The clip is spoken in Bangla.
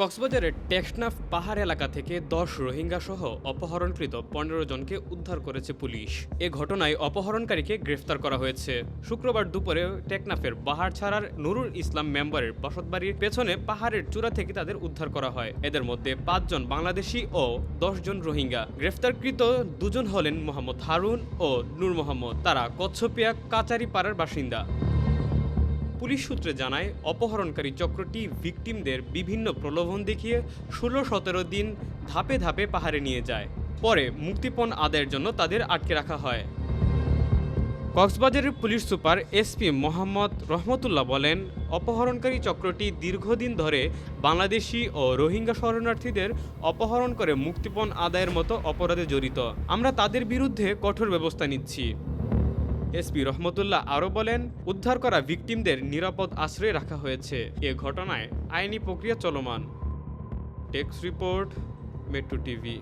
কক্সবাজারের টেকনাফ পাহাড় এলাকা থেকে দশ রোহিঙ্গা সহ অপহরণকৃত পনেরো জনকে উদ্ধার করেছে পুলিশ। এ ঘটনায় অপহরণকারীকে গ্রেফতার করা হয়েছে। শুক্রবার দুপুরে টেকনাফের পাহাড় ছাড়ার নুরুল ইসলাম মেম্বারের বসতবাড়ির পেছনে পাহাড়ের চূড়া থেকে তাদের উদ্ধার করা হয়। এদের মধ্যে পাঁচজন বাংলাদেশি ও জন রোহিঙ্গা। গ্রেফতারকৃত দুজন হলেন মোহাম্মদ হারুন ও নূর মোহাম্মদ। তারা কচ্ছপিয়া কাচারি পাড়ার বাসিন্দা। পুলিশ সূত্রে জানায়, অপহরণকারী চক্রটি ভিকটিমদের বিভিন্ন প্রলোভন দেখিয়ে ষোলো সতেরো দিন ধাপে ধাপে পাহাড়ে নিয়ে যায়। পরে মুক্তিপণ আদায়ের জন্য তাদের আটকে রাখা হয়। কক্সবাজারের police super SP Mohammad Rahmatullah বলেন, অপহরণকারী চক্রটি দীর্ঘদিন ধরে বাংলাদেশি ও রোহিঙ্গা শরণার্থীদের অপহরণ করে মুক্তিপণ আদায়ের মতো অপরাধে জড়িত। আমরা তাদের বিরুদ্ধে কঠোর ব্যবস্থা নিচ্ছি। এসপি রহমতুল্লাহ আরও বলেন, উদ্ধার করা ভিকটিমদের নিরাপদ আশ্রয়ে রাখা হয়েছে। এ ঘটনায় আইনি প্রক্রিয়া চলমান। Text report, metro TV.